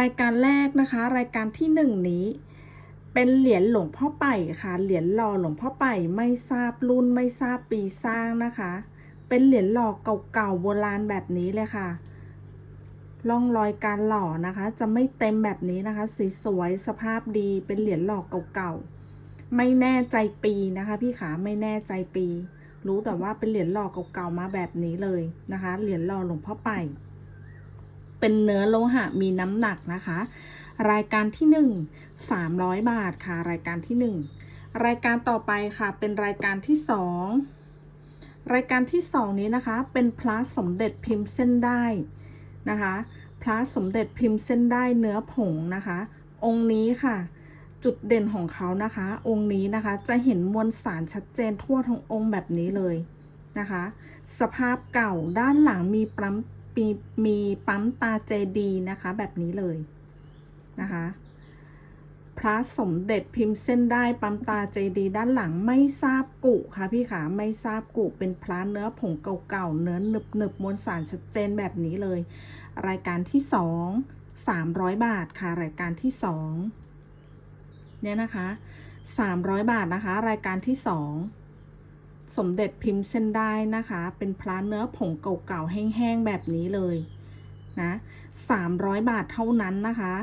รายการแรกนะคะ รายการที่หนึ่งนี้ เป็นเหรียญหลวงพ่อไป่ค่ะ เหรียญหล่อหลวงพ่อไป่ไม่ทราบรุ่นไม่ทราบปีสร้างนะคะ เป็นเหรียญหล่อเก่าๆโบราณแบบนี้เลยค่ะร่องรอยการหล่อนะคะ จะไม่เต็มแบบนี้นะคะสวยสภาพดีเป็นเหรียญหล่อเก่าๆไม่แน่ใจปีนะคะ พี่ขาไม่แน่ใจปี รู้แต่ว่าเป็นเหรียญหล่อเก่าๆมาแบบนี้เลยนะคะ เหรียญหล่อหลวงพ่อไป่ เป็นเนื้อโลหะมีน้ำหนักนะคะ รายการที่หนึ่งสามร้อยบาทค่ะ รายการที่หนึ่งรายการต่อไปค่ะ เป็นรายการที่สองรายการที่สองนี้นะคะ เป็นพระสมเด็จพิมพ์เส้นได้นะคะพระสมเด็จพิมพ์เส้นได้เนื้อผงนะคะ องค์นี้ค่ะ จุดเด่นของเขานะคะ องค์นี้นะคะจะเห็นมวลสารชัดเจนทั่วทั้งองค์แบบนี้เลยนะคะ สภาพเก่าด้านหลังมีปั๊ม มีมีปั๊มตาเจดีนะคะ แบบนี้เลยนะคะพระสมเด็จพิมพ์เส้นได้ปั๊มตาเจดีด้านหลังไม่ทราบกุค่ะพี่ขาไม่ทราบกุเป็นพระเนื้อผงเก่าๆเนื้อหนึบหนึบๆมวลสารชัดเจนแบบนี้เลย รายการที่สองสามร้อยบาทค่ะรายการที่สองเนี่ยนะคะสามร้อยบาทนะคะ รายการที่สอง สมเด็จพิมพ์เส้นได้นะคะ เป็นพระเนื้อผงเก่าๆแห้งๆแบบนี้เลยนะสามร้อยบาทเท่านั้นนะคะ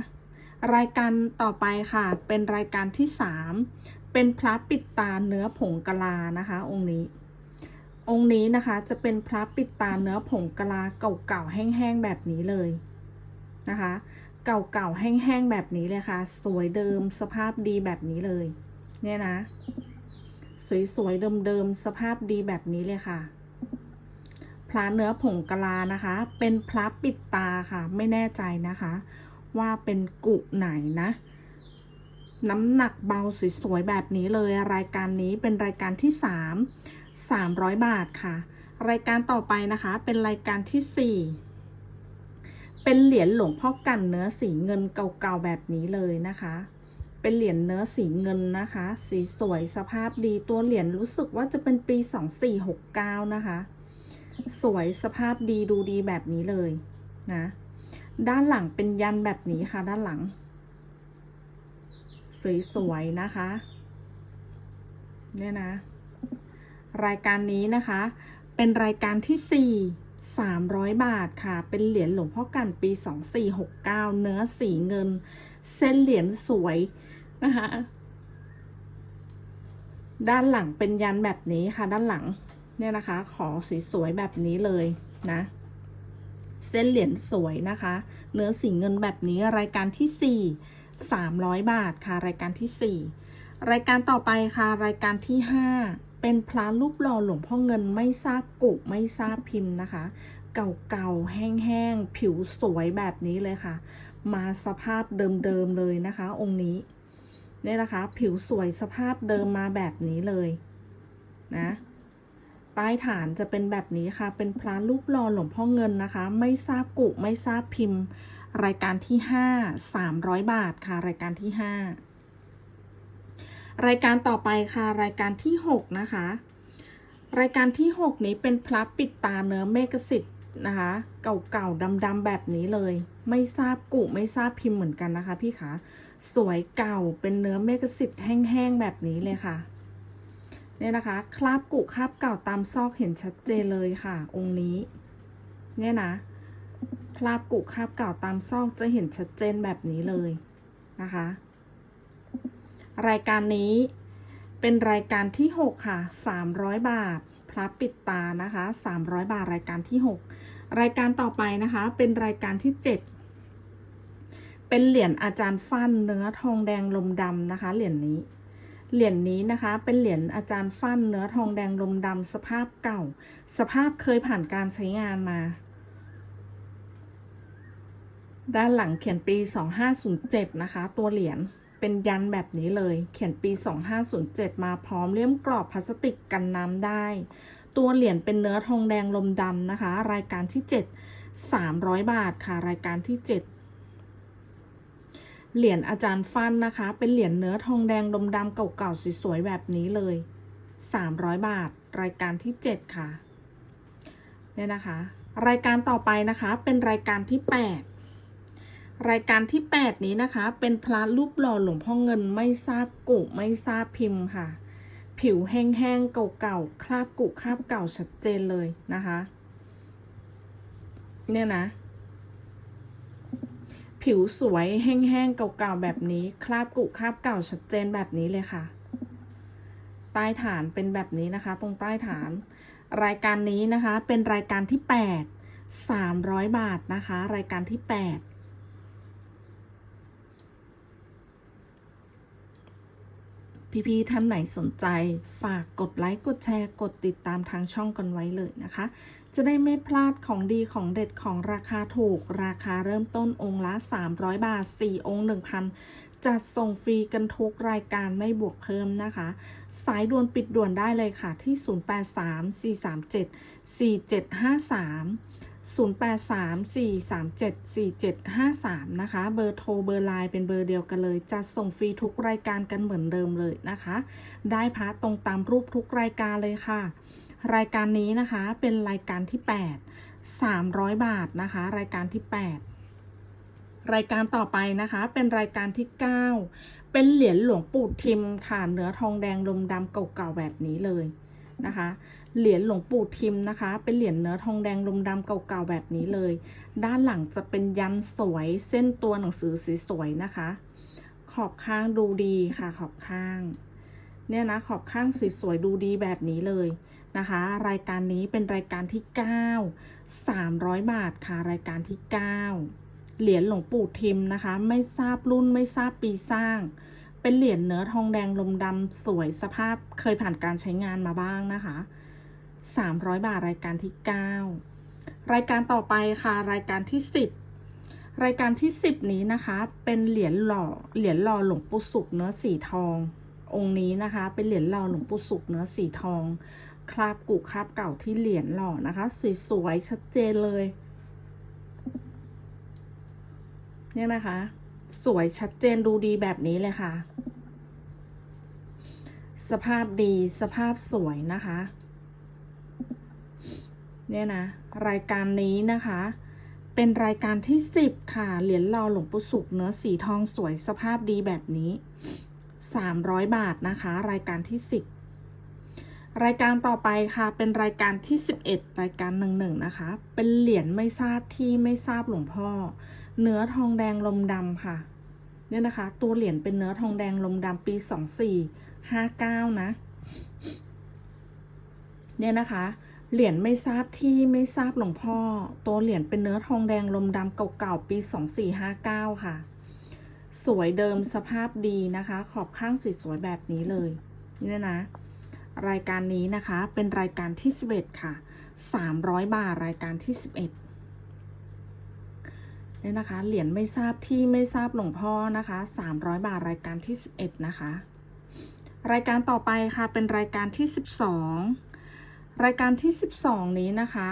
รายการต่อไปค่ะ เป็นรายการที่สามเป็นพระปิดตาเนื้อผงกะลานะคะ องค์นี้ องค์นี้นะคะจะเป็นพระปิดตาเนื้อผงกะลาเก่าๆแห้งๆแบบนี้เลยนะคะ เก่าๆแห้งๆแบบนี้เลยค่ะ สวยเดิมสภาพดีแบบนี้เลย เนี่ยนะ สวยๆ เดิมๆ สภาพดีแบบนี้เลยค่ะ พระเนื้อผงกะลานะคะ เป็นพระปิดตาค่ะ ไม่แน่ใจนะคะ ว่าเป็นกุไหนนะ น้ำหนักเบาสวยๆ แบบนี้เลย รายการนี้เป็นรายการที่สามสามร้อยบาทค่ะ รายการต่อไปนะคะ เป็นรายการที่สี่เป็นเหรียญหลวงพ่อกันเนื้อสีเงินเก่าๆแบบนี้เลยนะคะ เป็นเหรียญเนื้อสีเงินนะคะ สีสวยสภาพดีตัวเหรียญรู้สึกว่าจะเป็นปี 2469 นะคะ สวยสภาพดีดูดีแบบนี้เลยนะ ด้านหลังเป็นยันแบบนี้ค่ะ ด้านหลัง สวยๆนะคะ เนี่ยนะ รายการนี้นะคะ เป็นรายการที่ 4 300 บาทค่ะ เป็นเหรียญหลวงพ่อกันปี 2469 เนื้อสีเงิน เส้นเหรียญสวยนะคะด้านหลังเป็นยันแบบนี้ค่ะ ด้านหลังเนี่ยนะคะ ขอสวยๆแบบนี้เลยนะ เส้นเหรียญสวยนะคะ เนื้อสีเงินแบบนี้รายการที่ 4 300 บาทค่ะ รายการที่ 4 รายการต่อไปค่ะ รายการที่ 5 เป็นพระรูปหล่อหลวงพ่อเงินไม่ทราบกุไม่ทราบพิมพ์นะคะ เก่าๆแห้งๆผิวสวยแบบนี้เลยค่ะ มาสภาพเดิมๆเลยนะคะ องค์นี้เนี่ยนะคะ ผิวสวยสภาพเดิมมาแบบนี้เลยนะใต้ฐานจะเป็นแบบนี้ค่ะ เป็นพระรูปหล่อหลวงพ่อเงินนะคะ ไม่ทราบกุไม่ทราบพิมพ์ รายการที่ห้าสามร้อยบาทค่ะ รายการที่ห้ารายการต่อไปค่ะ รายการที่หกนะคะ รายการที่หกนี้เป็นพระปิดตาเนื้อเมกสิทธิ์ นะคะ เก่าๆดำๆแบบนี้เลย ไม่ทราบกุไม่ทราบพิมพ์เหมือนกันนะคะ พี่คะสวยเก่าเป็นเนื้อเมกสิทธิ์แห้งๆแบบนี้เลยค่ะเนี่ยนะคะ คราบกุคราบเก่าตามซอกเห็นชัดเจนเลยค่ะ องค์นี้ เนี่ยนะ คราบกุคราบเก่าตามซอกจะเห็นชัดเจนแบบนี้เลยนะคะ รายการนี้เป็นรายการที่ 6 ค่ะ 300 บาท พระปิดตานะคะ 300 บาทรายการที่ 6 รายการต่อไปนะคะ เป็นรายการที่ 7 เป็นเหรียญอาจารย์ฟั่นเนื้อทองแดงลมดำนะคะ เหรียญนี้ เหรียญนี้นะคะ เป็นเหรียญอาจารย์ฟั่นเนื้อทองแดงลมดำสภาพเก่า สภาพเคยผ่านการใช้งานมาด้านหลังเขียนปี 2507 นะคะ ตัวเหรียญ เป็นยันแบบนี้เลย เขียนปี 2507 มาพร้อมเลี่ยมกรอบพลาสติกกันน้ำได้ ตัวเหรียญเป็นเนื้อทองแดงลมดำนะคะ รายการที่ 7 300 บาทค่ะ รายการที่ 7เหรียญอาจารย์ฟันนะคะ เป็นเหรียญเนื้อทองแดงลมดำเก่าๆสวยๆแบบนี้เลย 300 บาท รายการที่ 7 ค่ะ เนี่ยนะคะ รายการต่อไปนะคะ เป็นรายการที่ 8 รายการที่ 8 นี้นะคะ เป็นพระรูปหล่อหลวงพ่อเงินไม่ทราบกุไม่ทราบพิมพ์ค่ะ ผิวแห้งๆเก่าๆคราบกุคราบเก่าชัดเจนเลยนะคะ เนี่ยนะ ผิวสวยแห้งๆเก่าๆแบบนี้คราบกุคราบเก่าชัดเจนแบบนี้เลยค่ะ ใต้ฐานเป็นแบบนี้นะคะ ตรงใต้ฐาน รายการนี้นะคะเป็นรายการที่ 8 300 บาทนะคะ รายการที่ 8 พี่ๆท่านไหนสนใจฝากกดไลค์ กดแชร์ กดติดตามทางช่องกันไว้เลยนะคะ จะได้ไม่พลาดของดีของเด็ดของราคาถูก ราคาเริ่มต้นองค์ละ 300 บาท 4 องค์ 1,000 จัดส่งฟรีกันทุกรายการไม่บวกเพิ่มนะคะ สายด่วนปิดด่วนได้เลยค่ะที่ 0834374753 0834374753 นะคะ เบอร์โทรเบอร์ไลน์เป็นเบอร์เดียวกันเลย จะส่งฟรีทุกรายการกันเหมือนเดิมเลยนะคะ ได้พาตรงตามรูปทุกรายการเลยค่ะ รายการนี้นะคะเป็นรายการที่ 8 300 บาทนะคะ รายการที่ 8 รายการต่อไปนะคะ เป็นรายการที่ 9 เป็นเหรียญหลวงปู่ทิมค่ะเนื้อทองแดงลมดำเก่าๆแบบนี้เลย นะคะ เหรียญหลวงปู่ทิมนะคะ เป็นเหรียญเนื้อทองแดงลมดำเก่าๆแบบนี้เลย ด้านหลังจะเป็นยันสวยเส้นตัวหนังสือสีสวยนะคะ ขอบข้างดูดีค่ะขอบข้าง เนี่ยนะขอบข้างสวยๆดูดีแบบนี้เลยนะคะ รายการนี้เป็นรายการที่ 9 300 บาทค่ะรายการที่ 9 เหรียญหลวงปู่ทิมนะคะ ไม่ทราบรุ่นไม่ทราบปีสร้าง เป็นเหรียญเนื้อทองแดงลมดำสวยสภาพเคยผ่านการใช้งานมาบ้างนะคะ 300 บาทรายการที่ 9 รายการต่อไปค่ะ รายการที่ 10 รายการที่ 10 นี้นะคะ เป็นเหรียญหล่อเหรียญหล่อหลวงปู่สุกเนื้อสีทอง องค์นี้นะคะ เป็นเหรียญหล่อหลวงปู่สุกเนื้อสีทอง คราบกุคราบเก่าที่เหรียญหล่อนะคะสวยๆชัดเจนเลยเนี่ยนะคะ สวยชัดเจนดูดีแบบนี้เลยค่ะ สภาพดีสภาพสวยนะคะ เนี่ยนะ รายการนี้นะคะ เป็นรายการที่10ค่ะ เหรียญหล่อหลวงปู่สุกเนื้อสีทองสวยสภาพดีแบบนี้300บาทนะคะ รายการที่10รายการต่อไปค่ะ เป็นรายการที่ 11 รายการหนึ่งหนึ่งนะคะ เป็นเหรียญไม่ทราบที่ไม่ทราบหลวงพ่อ เนื้อทองแดงลมดำค่ะ เนี่ยนะคะ ตัวเหรียญเป็นเนื้อทองแดงลมดำปี2459นะ เนี่ยนะคะ เหรียญไม่ทราบที่ไม่ทราบหลวงพ่อ ตัวเหรียญเป็นเนื้อทองแดงลมดำเก่าๆปี2459ค่ะ สวยเดิมสภาพดีนะคะ ขอบข้างสวยๆแบบนี้เลย เนี่ยนะรายการนี้นะคะเป็นรายการที่ 11 ค่ะ 300 บาทรายการที่ 11 เนี่ยนะคะ เหรียญไม่ทราบที่ไม่ทราบหลวงพ่อนะคะ300 บาทรายการที่ 11 นะคะ รายการต่อไปค่ะเป็นรายการที่ 12 รายการที่ 12 นี้นะคะ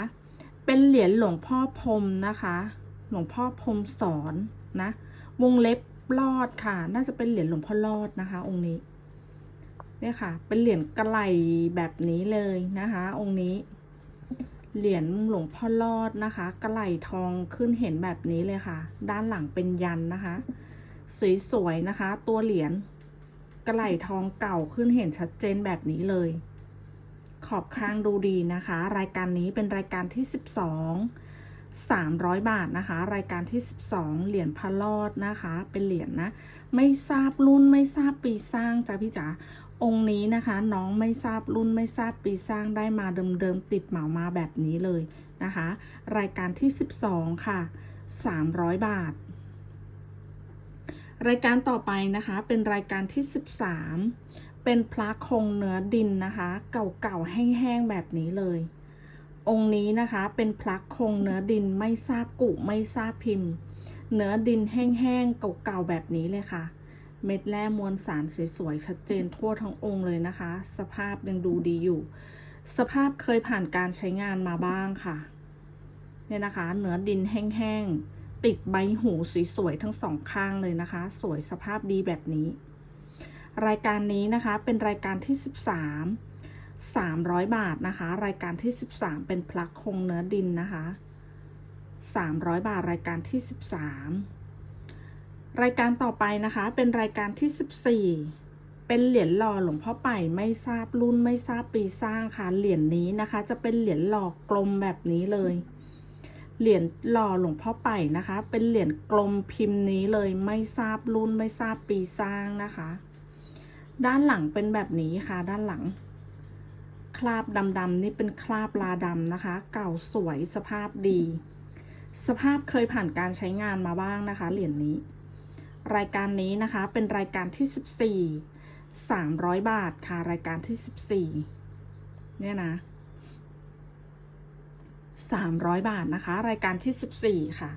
เป็นเหรียญหลวงพ่อพรมนะคะ หลวงพ่อพรมสอนนะ วงเล็บลอดค่ะ น่าจะเป็นเหรียญหลวงพ่อลอดนะคะ องค์นี้เนี่ยค่ะ เป็นเหรียญกระไหลแบบนี้เลยนะคะ องค์นี้ เหรียญหลวงพ่อลอดนะคะกระไหลทองขึ้นเห็นแบบนี้เลยค่ะ ด้านหลังเป็นยันนะคะ สวยๆนะคะ ตัวเหรียญกระไหลทองเก่าขึ้นเห็นชัดเจนแบบนี้เลย ขอบข้างดูดีนะคะ รายการนี้เป็นรายการที่ 12 300 บาทนะคะ รายการที่ 12 เหรียญพระลอดนะคะ เป็นเหรียญนะ ไม่ทราบรุ่นไม่ทราบปีสร้างจ้ะพี่จ๋า องค์นี้นะคะน้องไม่ทราบรุ่นไม่ทราบปีสร้างได้มาเดิมๆติดเหมามาแบบนี้เลยนะคะ รายการที่ 12 ค่ะ 300 บาท รายการต่อไปนะคะเป็นรายการที่ 13 เป็นพระคงเนื้อดินนะคะ เก่าๆแห้งๆแบบนี้เลย องค์นี้นะคะเป็นพระคงเนื้อดินไม่ทราบกุไม่ทราบพิมพ์ เนื้อดินแห้งๆเก่าๆแบบนี้เลยค่ะ เม็ดแร่มวลสารสวยๆชัดเจนทั่วทั้งองค์เลยนะคะ สภาพยังดูดีอยู่ สภาพเคยผ่านการใช้งานมาบ้างค่ะ เนี่ยนะคะ เนื้อดินแห้งๆ ติดใบหูสวยๆทั้งสองข้างเลยนะคะ สวยสภาพดีแบบนี้ รายการนี้นะคะเป็นรายการที่ 13 300 บาทนะคะ รายการที่ 13 เป็นพลักคงเนื้อดินนะคะ 300 บาทรายการที่ 13 รายการต่อไปนะคะ เป็นรายการที่ 14 เป็นเหรียญหล่อหลวงพ่อไป่ไม่ทราบรุ่นไม่ทราบปีสร้างค่ะ เหรียญนี้นะคะ จะเป็นเหรียญหล่อกลมแบบนี้เลย เหรียญหล่อหลวงพ่อไป่นะคะ เป็นเหรียญกลมพิมพ์นี้เลย ไม่ทราบรุ่นไม่ทราบปีสร้างนะคะ ด้านหลังเป็นแบบนี้ค่ะ ด้านหลัง คราบดำๆนี่เป็นคราบลาดำนะคะ เก่าสวยสภาพดี สภาพเคยผ่านการใช้งานมาบ้างนะคะ เหรียญนี้ รายการนี้นะคะเป็นรายการที่ 14 300 บาทค่ะ รายการที่ 14 เนี่ยนะ 300 บาทนะคะ รายการที่ 14 ค่ะ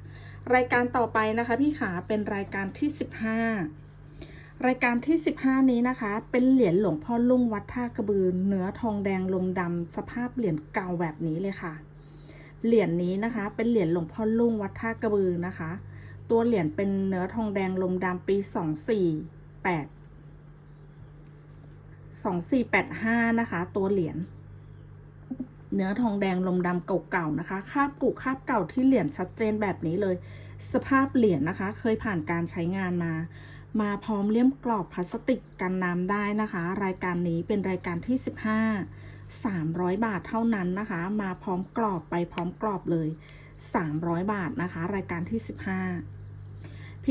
รายการต่อไปนะคะพี่ขาเป็นรายการที่ 15 รายการที่ 15 นี้นะคะ เป็นเหรียญหลวงพ่อลุ่งวัดท่ากระบือเนื้อทองแดงลมดำสภาพเหรียญเก่าแบบนี้เลยค่ะ เหรียญนี้นะคะ เป็นเหรียญหลวงพ่อลุ่งวัดท่ากระบือนะคะ ตัวเหรียญเป็นเนื้อทองแดงลมดำปี 248 2485 นะคะ ตัวเหรียญเนื้อทองแดงลมดำเก่าๆนะคะ คาบกุคาบเก่าที่เหรียญชัดเจนแบบนี้เลย สภาพเหรียญนะคะ เคยผ่านการใช้งานมา มาพร้อมเลี่ยมกรอบพลาสติกกันน้ำได้นะคะ รายการนี้เป็นรายการที่ 15 300 บาทเท่านั้นนะคะ มาพร้อมกรอบไปพร้อมกรอบเลย 300 บาทนะคะ รายการที่ 15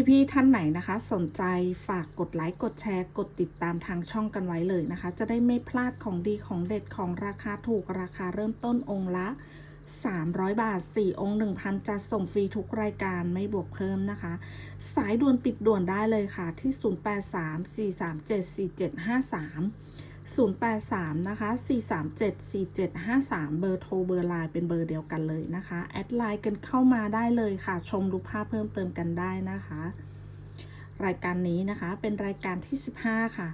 พี่ๆท่านไหนนะคะ สนใจฝากกดไลค์กดแชร์ กดติดตามทางช่องกันไว้เลยนะคะ จะได้ไม่พลาดของดีของเด็ดของราคาถูกราคาเริ่มต้นองค์ละ 300 บาท 4 องค์ 1,000จะส่งฟรีทุกรายการไม่บวกเพิ่มนะคะ สายด่วนปิดด่วนได้เลยค่ะที่ 0834374753 083 นะคะ 4374753 เบอร์โทรเบอร์ไลน์เป็นเบอร์เดียวกันเลยนะคะ แอดไลน์กันเข้ามาได้เลยค่ะ ชมรูปภาพเพิ่มเติมกันได้นะคะ รายการนี้นะคะเป็นรายการที่ 15 ค่ะ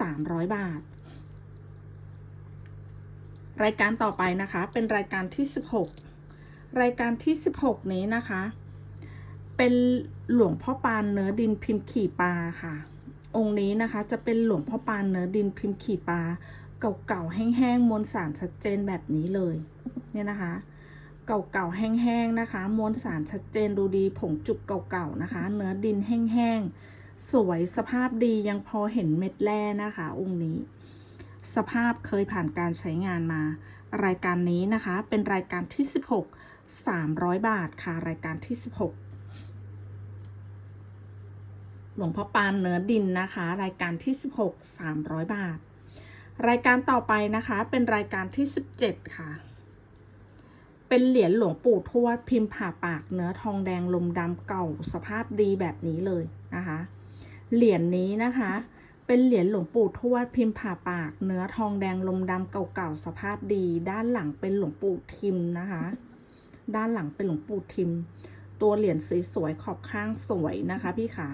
300 บาท รายการต่อไปนะคะ เป็นรายการที่ 16 รายการที่ 16 นี้นะคะ เป็นหลวงพ่อปานเนื้อดินพิมพ์ขี่ปลาค่ะ องค์นี้นะคะ จะเป็นหลวงพ่อปานเนื้อดินพิมพ์ขี่ปลาเก่าๆแห้งๆมวลสารชัดเจนแบบนี้เลย เนี่ยนะคะ เก่าๆแห้งๆนะคะ มวลสารชัดเจนดูดีผงจุกเก่าๆนะคะ เนื้อดินแห้งๆสวยสภาพดียังพอเห็นเม็ดแร่นะคะ องค์นี้ สภาพเคยผ่านการใช้งานมา รายการนี้นะคะ เป็นรายการที่ 16 300 บาทค่ะรายการที่ 16 หลวงพ่อปานเนื้อดินนะคะ รายการที่ 16 300 บาท รายการต่อไปนะคะเป็นรายการที่ 17 ค่ะ เป็นเหรียญหลวงปู่ทวดพิมพ์ผ่าปากเนื้อทองแดงลมดำเก่าสภาพดีแบบนี้เลยนะคะ เหรียญนี้นะคะ เป็นเหรียญหลวงปู่ทวดพิมพ์ผ่าปาก เนื้อทองแดงลมดำเก่าๆสภาพดี ด้านหลังเป็นหลวงปู่ทิมนะคะ ด้านหลังเป็นหลวงปู่ทิม ตัวเหรียญสวยๆขอบข้างสวยนะคะพี่ขา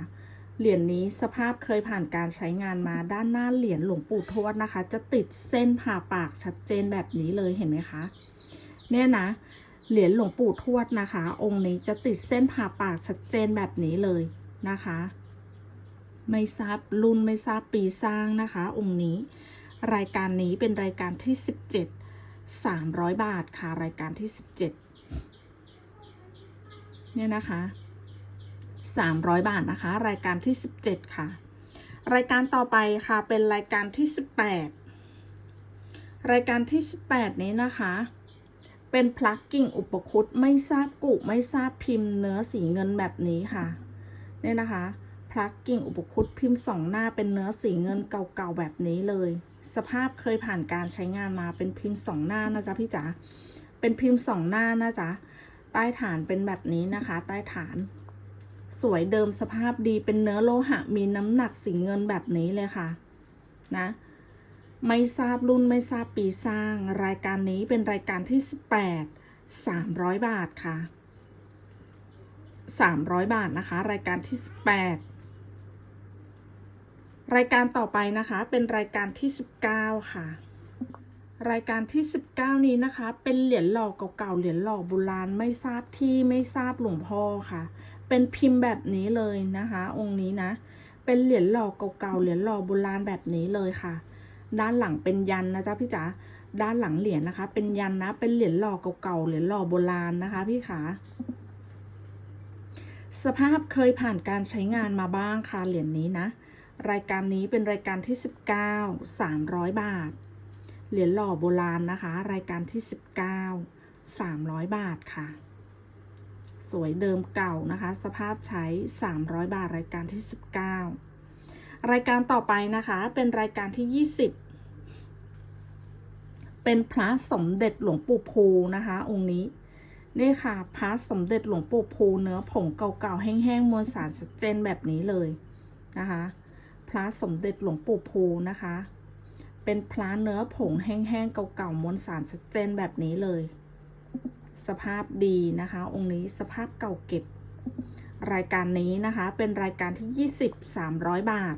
เหรียญนี้สภาพเคยผ่านการใช้งานมาด้านหน้าเหรียญหลวงปู่ทวดนะคะ จะติดเส้นผ่าปากชัดเจนแบบนี้เลยเห็นไหมคะเนี่ยนะเหรียญหลวงปู่ทวดนะคะ องค์นี้จะติดเส้นผ่าปากชัดเจนแบบนี้เลยนะคะ ไม่ทราบรุ่นไม่ทราบปีสร้างนะคะ องค์นี้ รายการนี้เป็นรายการที่ 17 300 บาทค่ะรายการที่ 17เนี่ยนะคะ 300 บาทนะคะ รายการที่ 17 ค่ะ รายการต่อไปค่ะเป็นรายการที่ 18 รายการที่ 18 นี้นะคะ เป็นพลักกิ้งอุปคุตไม่ทราบกุไม่ทราบพิมพ์เนื้อสีเงินแบบนี้ค่ะเนี่ยนะคะพลักกิ้งอุปคุตพิมพ์สองหน้าเป็นเนื้อสีเงินเก่าๆแบบนี้เลย สภาพเคยผ่านการใช้งานมาเป็นพิมพ์สองหน้านะจ๊ะพี่จ๋าเป็นพิมพ์สองหน้านะจ๊ะใต้ฐานเป็นแบบนี้นะคะ ใต้ฐาน สวยเดิมสภาพดีเป็นเนื้อโลหะมีน้ำหนักสีเงินแบบนี้เลยค่ะนะไม่ทราบรุ่นไม่ทราบปีสร้าง รายการนี้เป็นรายการที่ 18 300 บาทค่ะ 300 บาทนะคะ รายการที่ 18 รายการต่อไปนะคะเป็นรายการที่ 19 ค่ะ รายการที่ 19 นี้นะคะ เป็นเหรียญหล่อเก่าๆเหรียญหล่อโบราณไม่ทราบที่ไม่ทราบหลวงพ่อค่ะ เป็นพิมพ์แบบนี้เลยนะคะ องค์นี้นะ เป็นเหรียญหล่อเก่าๆ เหรียญหล่อโบราณแบบนี้เลยค่ะ ด้านหลังเป็นยันนะจ๊ะพี่จ๋า ด้านหลังเหรียญนะคะ เป็นยันนะ เป็นเหรียญหล่อเก่าๆ เหรียญหล่อโบราณนะคะ พี่ขาสภาพเคยผ่านการใช้งานมาบ้างค่ะเหรียญนี้นะ รายการนี้เป็นรายการที่ 19 300 บาท เหรียญหล่อโบราณนะคะ รายการที่ 19 300 บาทค่ะ สวยเดิมเก่านะคะ สภาพใช้ 300 บาทรายการที่ 19 รายการต่อไปนะคะเป็นรายการที่ 20 เป็นพระสมเด็จหลวงปู่ภูนะคะ องค์นี้นี่ค่ะพระสมเด็จหลวงปู่ภูเนื้อผงเก่าๆแห้งๆมวลสารชัดเจนแบบนี้เลยนะคะพระสมเด็จหลวงปู่ภูนะคะ เป็นพระเนื้อผงแห้งๆเก่าๆมวลสารชัดเจนแบบนี้เลย สภาพดีนะคะ องค์นี้สภาพเก่าเก็บ รายการนี้นะคะ เป็นรายการที่ 20 300 บาท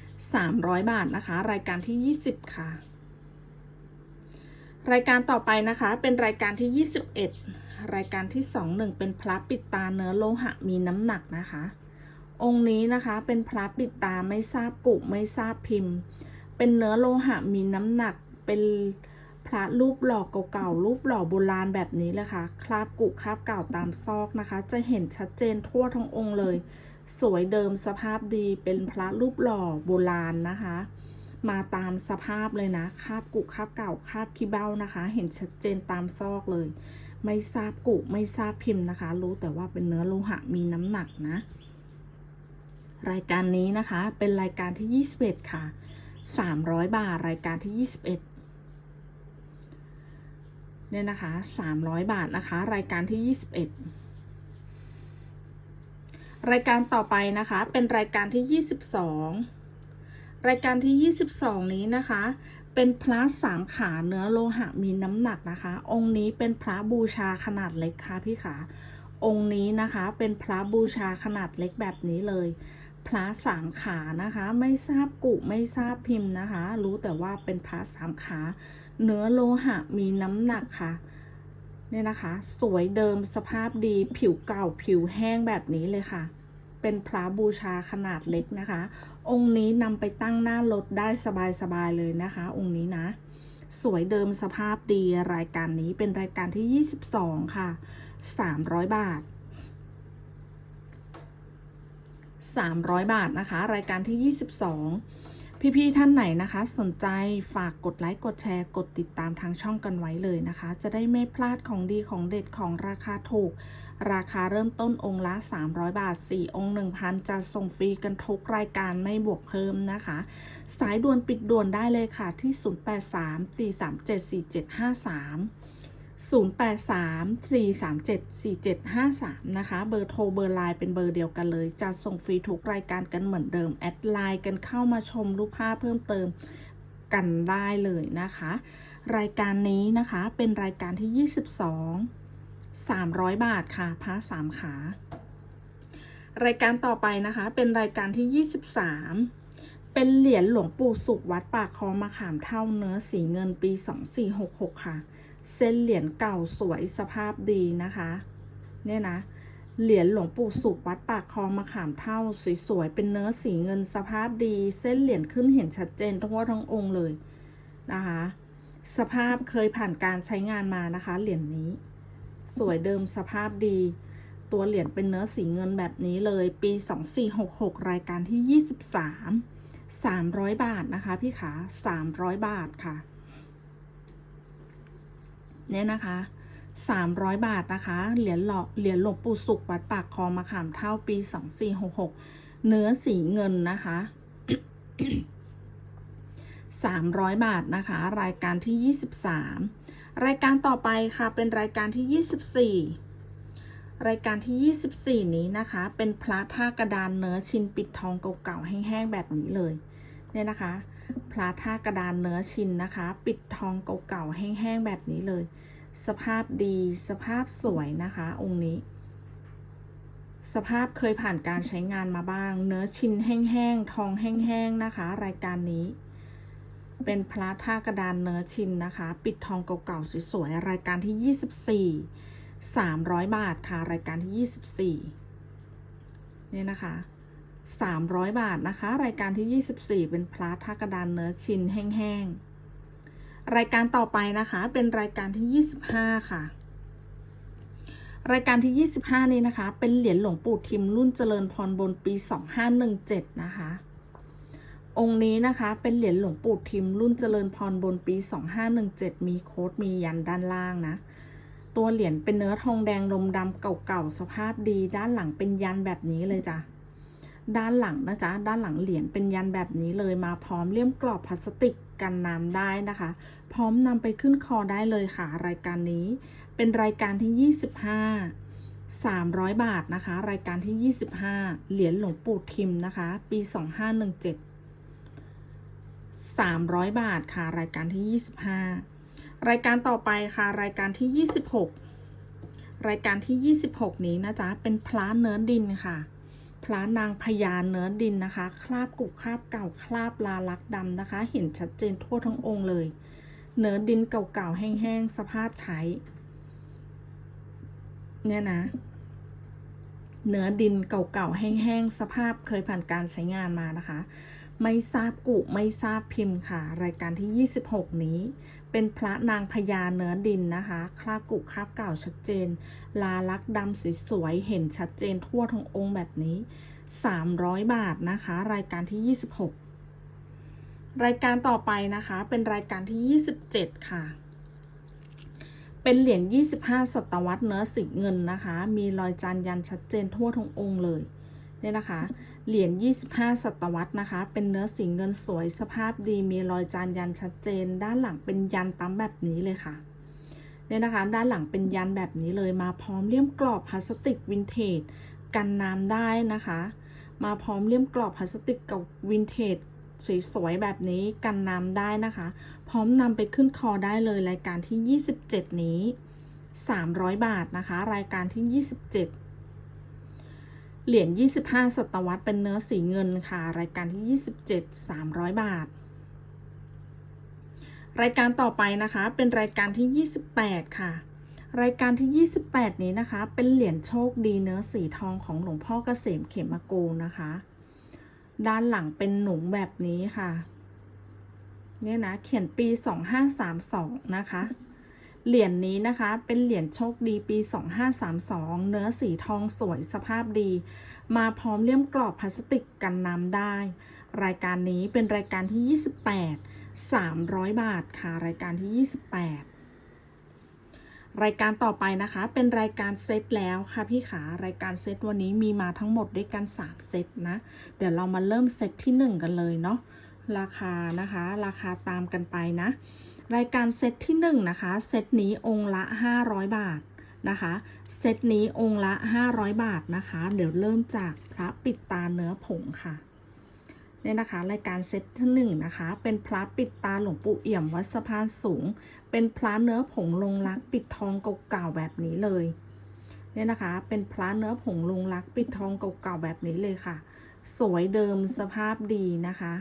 300 บาทนะคะ รายการที่ 20 ค่ะ รายการต่อไปนะคะ เป็นรายการที่ 21 รายการที่ 21 เป็นพระปิดตาเนื้อโลหะมีน้ำหนักนะคะ องค์นี้นะคะเป็นพระปิดตาไม่ทราบกุไม่ทราบพิมพ์ เป็นเนื้อโลหะมีน้ำหนักเป็น พระรูปหล่อเก่าๆรูปหล่อโบราณแบบนี้เลยค่ะคราบกุคราบเก่าตามซอกนะคะ จะเห็นชัดเจนทั่วทั้งองค์เลย สวยเดิมสภาพดีเป็นพระรูปหล่อโบราณนะคะ มาตามสภาพเลยนะคราบกุคราบเก่าคราบขี้เบ้านะคะ เห็นชัดเจนตามซอกเลย ไม่ทราบกุไม่ทราบพิมพ์นะคะ รู้แต่ว่าเป็นเนื้อโลหะมีน้ำหนักนะรายการนี้นะคะเป็นรายการที่ 21 ค่ะ 300 บาท รายการที่ 21 เนี่ยนะคะ300 บาทนะคะ รายการที่ 21 รายการต่อไปนะคะ เป็นรายการที่ 22 รายการที่ 22 นี้นะคะ เป็นพระสามขาเนื้อโลหะมีน้ำหนักนะคะ องค์นี้เป็นพระบูชาขนาดเล็กค่ะพี่ขาองค์นี้นะคะเป็นพระบูชาขนาดเล็กแบบนี้เลย พระสามขานะคะ ไม่ทราบกุไม่ทราบพิมพ์นะคะ รู้แต่ว่าเป็นพระสามขา เนื้อโลหะมีน้ำหนักค่ะเนี่ยนะคะ สวยเดิมสภาพดีผิวเก่าผิวแห้งแบบนี้เลยค่ะ เป็นพระบูชาขนาดเล็กนะคะ องค์นี้นำไปตั้งหน้ารถได้สบายๆเลยนะคะ องค์นี้นะ สวยเดิมสภาพดีรายการนี้เป็นรายการที่ 22 ค่ะ 300 บาท 300 บาทนะคะ รายการที่ 22 พี่ ๆ ท่านไหนนะคะ สนใจฝากกดไลค์กดแชร์กดติดตามทางช่องกันไว้เลยนะคะ จะได้ไม่พลาดของดีของเด็ดของราคาถูก ราคาเริ่มต้นองค์ละ 300 บาท 4 องค์ 1,000 จะส่งฟรีกันทุกรายการไม่บวกเพิ่มนะคะ สายด่วนปิดด่วนได้เลยค่ะที่ 0834374753 0834374753 นะคะ เบอร์โทรเบอร์ไลน์เป็นเบอร์เดียวกันเลยจะส่งฟรีทุกรายการกันเหมือนเดิม แอดไลน์กันเข้ามาชมรูปภาพเพิ่มเติมกันได้เลยนะคะ รายการนี้นะคะเป็นรายการที่ 22 300 บาทค่ะพระสามขา รายการต่อไปนะคะเป็นรายการที่ 23เป็นเหรียญหลวงปู่สุขวัดปากคลองมะขามเท่าเนื้อสีเงินปี 2466 ค่ะ เส้นเหรียญเก่าสวยสภาพดีนะคะ เนี่ยนะ เหรียญหลวงปู่สุขวัดปากคลองมะขามเท่าสวยๆเป็นเนื้อสีเงินสภาพดี เส้นเหรียญขึ้นเห็นชัดเจนทั่วทั้งองค์เลยนะคะ สภาพเคยผ่านการใช้งานมานะคะ เหรียญนี้ สวยเดิมสภาพดี ตัวเหรียญเป็นเนื้อสีเงินแบบนี้เลย ปี 2466 รายการที่ 23 300 บาทนะคะพี่ขา300 บาทค่ะ เนี่ยนะคะ 300 บาทนะคะ เหรียญหลอกเหรียญหลวงปู่สุขวัดปากคลองมะขามเท่าปี 2466 เนื้อสีเงินนะคะ 300 บาทนะคะ รายการที่ 23 รายการต่อไปค่ะเป็นรายการที่ 24รายการที่ 24 นี้นะคะ เป็นพระท่ากระดานเนื้อชิ้นปิดทองเก่าๆแห้งๆแบบนี้เลย เนี่ยนะคะ พระท่ากระดานเนื้อชินนะคะ ปิดทองเก่าๆแห้งๆแบบนี้เลย สภาพดีสภาพสวยนะคะ องค์นี้ สภาพเคยผ่านการใช้งานมาบ้าง เนื้อชินแห้งๆทองแห้งๆนะคะ รายการนี้ เป็นพระท่ากระดานเนื้อชินนะคะ ปิดทองเก่าๆสวยๆรายการที่ 24 300 บาทค่ะ รายการที่ 24เนี่ยนะคะ 300 บาทนะคะ รายการที่ 24 เป็นพลาท่ากระดานเนื้อชิ้นแห้งๆ รายการต่อไปนะคะ เป็นรายการที่ 25 ค่ะ รายการที่ 25 นี้นะคะ เป็นเหรียญหลวงปู่ทิมรุ่นเจริญพรบนปี 2517 นะคะ องค์นี้นะคะ เป็นเหรียญหลวงปู่ทิมรุ่นเจริญพรบนปี 2517 มีโค้ดมียันด้านล่างนะตัวเหรียญเป็นเนื้อทองแดงลมดำเก่าๆ สภาพดี ด้านหลังเป็นยันแบบนี้เลยจ้ะ ด้านหลังนะจ๊ะ ด้านหลังเหรียญเป็นยันแบบนี้เลยมาพร้อมเลี่ยมกรอบพลาสติกกันน้ำได้นะคะ พร้อมนำไปขึ้นคอได้เลยค่ะ รายการนี้ เป็นรายการที่ 25 300 บาทนะคะ รายการที่ 25 เหรียญหลวงปู่ทิมนะคะ ปี 2517 300 บาทค่ะ รายการที่ 25 รายการต่อไปค่ะ รายการที่ 26 รายการที่ 26 นี้นะจ๊ะ เป็นพระเนื้อดินค่ะ พระนางพญาเนื้อดินนะคะ คราบกุคราบเก่าคราบลาลักดำนะคะ เห็นชัดเจนทั่วทั้งองค์เลย เนื้อดินเก่าๆแห้งๆสภาพใช้ เนี่ยนะ เนื้อดินเก่าๆแห้งๆสภาพเคยผ่านการใช้งานมานะคะ ไม่ทราบกุไม่ทราบพิมพ์ค่ะ รายการที่ 26 นี้ เป็นพระนางพญาเนื้อดินนะคะคราบกุคราบเก่าชัดเจน ลาลักษณ์ดำสวยเห็นชัดเจนทั่วทั้งองค์แบบนี้ 300 บาทนะคะ รายการที่ 26 รายการต่อไปนะคะ เป็นรายการที่ 27 ค่ะ เป็นเหรียญ25 ศตวรรษเนื้อสีเงินนะคะ มีรอยจานยันชัดเจนทั่วทั้งองค์เลย เนี่ยนะคะ เหรียญ 25 ศตวรรษนะคะ เป็นเนื้อสีเงินสวยสภาพดีมีรอยจานยันชัดเจน ด้านหลังเป็นยันปั๊มแบบนี้เลยค่ะเนี่ยนะคะ ด้านหลังเป็นยันแบบนี้เลยมาพร้อมเลี่ยมกรอบพลาสติกวินเทจกันน้ำได้นะคะ มาพร้อมเลี่ยมกรอบพลาสติกกับวินเทจสวยๆแบบนี้กันน้ำได้นะคะ พร้อมนำไปขึ้นคอได้เลยรายการที่ 27 นี้ 300 บาทนะคะ รายการที่ 27 เหรียญ 25 ศตวรรษเป็นเนื้อสีเงินค่ะ รายการที่ 27 300 บาท รายการต่อไปนะคะ เป็นรายการที่ 28 ค่ะ รายการที่ 28 นี้นะคะ เป็นเหรียญโชคดีเนื้อสีทองของหลวงพ่อเกษมเขมโกนะคะ ด้านหลังเป็นหนุงแบบนี้ค่ะ เนี่ยนะ เขียนปี 2532 นะคะ เหรียญนี้นะคะเป็นเหรียญโชคดีปี 2532 เนื้อสีทองสวยสภาพดี มาพร้อมเลี่ยมกรอบพลาสติกกันน้ำได้ รายการนี้เป็นรายการที่ 28 300 บาทค่ะ รายการที่ 28 รายการต่อไปนะคะเป็นรายการเซตแล้วค่ะพี่ขารายการเซตวันนี้มีมาทั้งหมดด้วยกัน 3 เซตนะ เดี๋ยวเรามาเริ่มเซตที่ 1 กันเลยเนาะราคานะคะ ราคาตามกันไปนะ รายการเซตที่1นะคะเซตนี้องค์ละ 500 บาทนะคะเซตนี้องค์ละ 500 บาทนะคะ เดี๋ยวเริ่มจากพระปิดตาเนื้อผงค่ะเนี่ยนะคะรายการเซตที่หนึ่งนะคะ เป็นพระปิดตาหลวงปู่เอี่ยมวัดสะพานสูง เป็นพระเนื้อผงลงรักปิดทองเก่าๆแบบนี้เลยเนี่ยนะคะ เป็นพระเนื้อผงลงรักปิดทองเก่าๆแบบนี้เลยค่ะ สวยเดิมสภาพดีนะคะ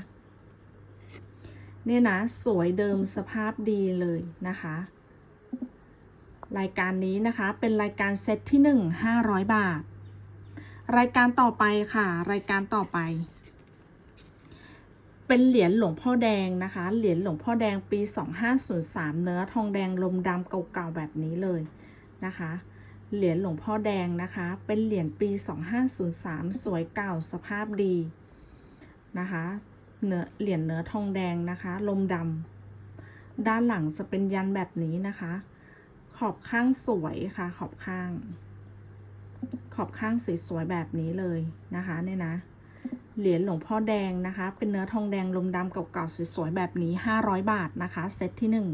เนี่ยนะ สวยเดิมสภาพดีเลยนะคะ รายการนี้นะคะเป็นรายการเซตที่1 500บาท รายการต่อไปค่ะ รายการต่อไป เป็นเหรียญหลวงพ่อแดงนะคะ เหรียญหลวงพ่อแดงปี 2503 เนื้อทองแดงลมดำเก่าๆแบบนี้เลยนะคะเหรียญหลวงพ่อแดงนะคะ เป็นเหรียญปี 2503 สวยเก่าสภาพดีนะคะ เนื้อเหรียญเนื้อทองแดงนะคะ ลมดำด้านหลังจะเป็นยันแบบนี้นะคะ ขอบข้างสวยค่ะ ขอบข้าง ขอบข้างสวยๆแบบนี้เลยนะคะเนี่ยนะเหรียญหลวงพ่อแดงนะคะ เป็นเนื้อทองแดงลมดำเก่าๆสวยๆแบบนี้ 500 บาทนะคะเซตที่ 1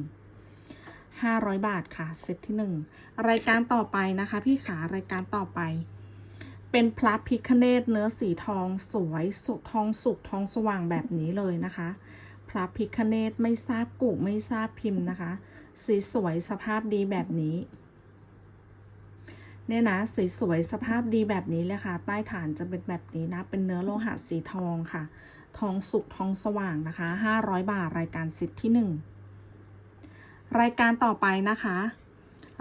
500 บาทค่ะเซตที่ 1 รายการต่อไปนะคะ พี่ขารายการต่อไป เป็นพระพิคเนตเนื้อสีทองสวยสุกทองสุกทองสว่างแบบนี้เลยนะคะ พระพิคเนตไม่ทราบกุไม่ทราบพิมพ์นะคะ สีสวยสภาพดีแบบนี้เนี่ยนะสสวยๆสภาพดีแบบนี้เลยค่ะ ใต้ฐานจะเป็นแบบนี้นะ เป็นเนื้อโลหะสีทองค่ะ ทองสุกทองสว่างนะคะ 500 บาทรายการสิทธิ์ที่ 1 รายการต่อไปนะคะ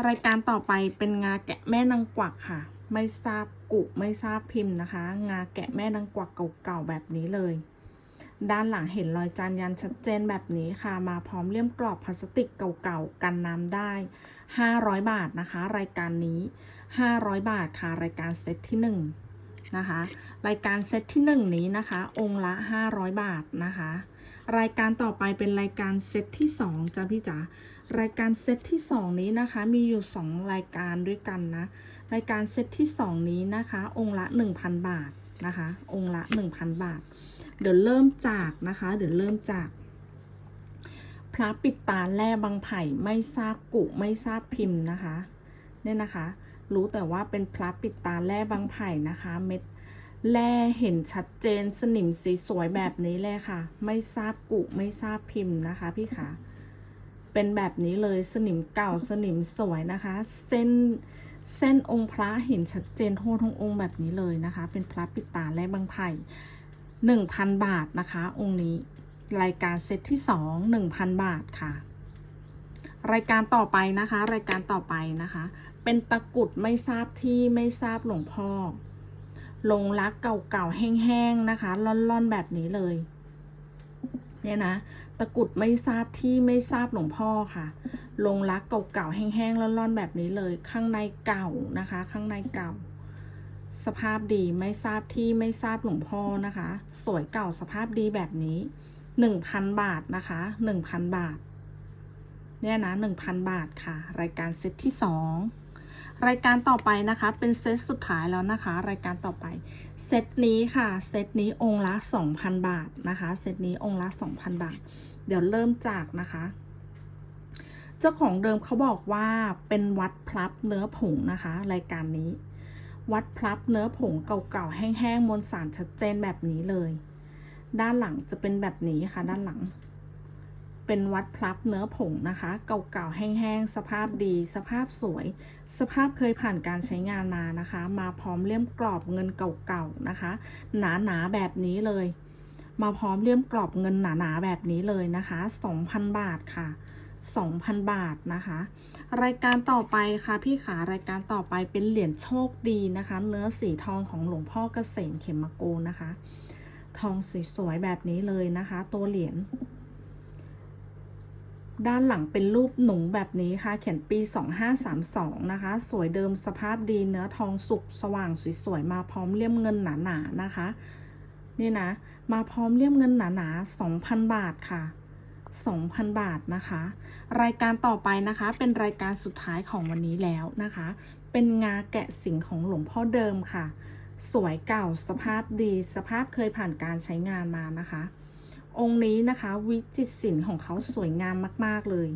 รายการต่อไปเป็นงาแกะแม่นางกวักค่ะ ไม่ทราบ กุไม่ทราบพิมพ์นะคะ งาแกะแม่นางกวักเก่าๆแบบนี้เลย ด้านหลังเห็นรอยจานยันชัดเจนแบบนี้ค่ะ มาพร้อมเลี่ยมกรอบพลาสติกเก่าๆกันน้ำได้ 500 บาทนะคะ รายการนี้ 500 บาทค่ะ รายการเซตที่1นะคะ รายการเซตที่ 1 นี้นะคะ องค์ละ 500 บาทนะคะ รายการต่อไปเป็นรายการเซตที่2จ้ะพี่จ๋ารายการเซตที่ 2 นี้นะคะ มีอยู่ 2 รายการด้วยกันนะ รายการเซตที่ 2 นี้นะคะ องค์ละ 1,000 บาทนะคะ องค์ละ 1,000 บาท เดี๋ยวเริ่มจากนะคะ เดี๋ยวเริ่มจาก พระปิดตาแร่บางไผ่ไม่ทราบกุไม่ทราบพิมพ์นะคะ เนี่ยนะคะ รู้แต่ว่าเป็นพระปิดตาแร่บางไผ่นะคะ เม็ด แร่เห็นชัดเจนสนิมสีสวยแบบนี้เลยค่ะ ไม่ทราบกุไม่ทราบพิมพ์นะคะพี่ขาเป็นแบบนี้เลยสนิมเก่าสนิมสวยนะคะ เส้นเส้นองค์พระเห็นชัดเจนทั่วทั้งองค์แบบนี้เลยนะคะ เป็นพระปิดตาแร่บางไผ่หนึ่งพันบาทนะคะ องค์นี้รายการเซตที่สองหนึ่งพันบาทค่ะ รายการต่อไปนะคะ รายการต่อไปนะคะ เป็นตะกุดไม่ทราบที่ไม่ทราบหลวงพ่อ ลงรักเก่าๆแห้งๆนะคะล่อนๆแบบนี้เลยเนี่ยนะตะกุดไม่ทราบที่ไม่ทราบหลวงพ่อค่ะ ลงรักเก่าๆแห้งๆล่อนๆแบบนี้เลย ข้างในเก่านะคะ ข้างในเก่า สภาพดีไม่ทราบที่ไม่ทราบหลวงพ่อนะคะ สวยเก่าสภาพดีแบบนี้หนึ่งพันบาทนะคะหนึ่งพันบาท เนี่ยนะหนึ่งพันบาทค่ะ รายการเซตที่สอง รายการต่อไปนะคะ เป็นเซตสุดท้ายแล้วนะคะ รายการต่อไป เซตนี้ค่ะ เซตนี้องค์ละ 2,000 บาทนะคะ เซตนี้องค์ละ 2,000 บาท เดี๋ยวเริ่มจากนะคะ เจ้าของเดิมเขาบอกว่าเป็นวัดพลับเนื้อผงนะคะ รายการนี้ วัดพลับเนื้อผงเก่าๆแห้งๆมวลสารชัดเจนแบบนี้เลย ด้านหลังจะเป็นแบบนี้ค่ะ ด้านหลัง เป็นวัดพลับเนื้อผงนะคะ เก่าๆแห้งๆ สภาพดี สภาพสวย สภาพเคยผ่านการใช้งานมานะคะ มาพร้อมเลี่ยมกรอบเงินเก่าๆนะคะ หนาๆแบบนี้เลย มาพร้อมเลี่ยมกรอบเงินหนาๆแบบนี้เลยนะคะ 2,000 บาทค่ะ2,000 บาทนะคะ รายการต่อไปค่ะพี่ขารายการต่อไปเป็นเหรียญโชคดีนะคะ เนื้อสีทองของหลวงพ่อเกษมเขมโกนะคะ ทองสวยๆแบบนี้เลยนะคะ ตัวเหรียญ ด้านหลังเป็นรูปหนูแบบนี้ค่ะ เขียนปี 2532 นะคะ สวยเดิมสภาพดีเนื้อทองสุกสว่างสวยๆ มาพร้อมเลี่ยมเงินหนาๆนะคะ นี่นะ มาพร้อมเลี่ยมเงินหนาๆ 2,000 บาทค่ะ 2,000 บาทนะคะ รายการต่อไปนะคะ เป็นรายการสุดท้ายของวันนี้แล้วนะคะ เป็นงาแกะสิงของหลวงพ่อเดิมค่ะ สวยเก่าสภาพดี สภาพเคยผ่านการใช้งานมานะคะ องค์นี้นะคะ วิจิตรศิลป์ของเขาสวยงามมาก ๆ เลย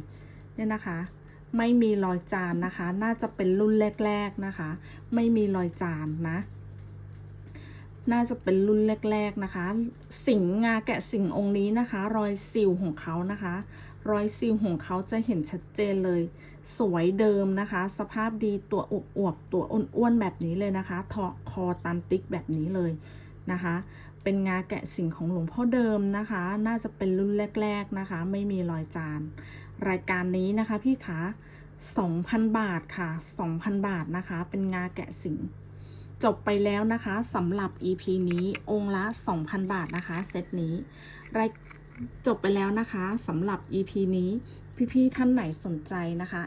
เนี่ยนะคะ ไม่มีรอยจานนะคะ น่าจะเป็นรุ่นแรก ๆนะคะ ไม่มีรอยจานนะ น่าจะเป็นรุ่นแรก ๆนะคะ สิงงาแกะสิงองค์นี้นะคะ รอยซิลของเขานะคะ รอยซิลของเขาจะเห็นชัดเจนเลย สวยเดิมนะคะ สภาพดีตัวอวบๆตัวอ้วนๆแบบนี้เลยนะคะทอคอตันติ๊กแบบนี้เลยนะคะ เป็นงาแกะสิงของหลวงพ่อเดิมนะคะ น่าจะเป็นรุ่นแรก ๆนะคะ ไม่มีรอยจาน รายการนี้นะคะพี่คะ2,000 บาทค่ะ 2,000 บาทนะคะ เป็นงาแกะสิงจบไปแล้วนะคะสำหรับ EP นี้องค์ละ 2,000 บาทนะคะ เซตนี้รายจบไปแล้วนะคะสำหรับ EP นี้พี่ๆท่านไหนสนใจนะคะ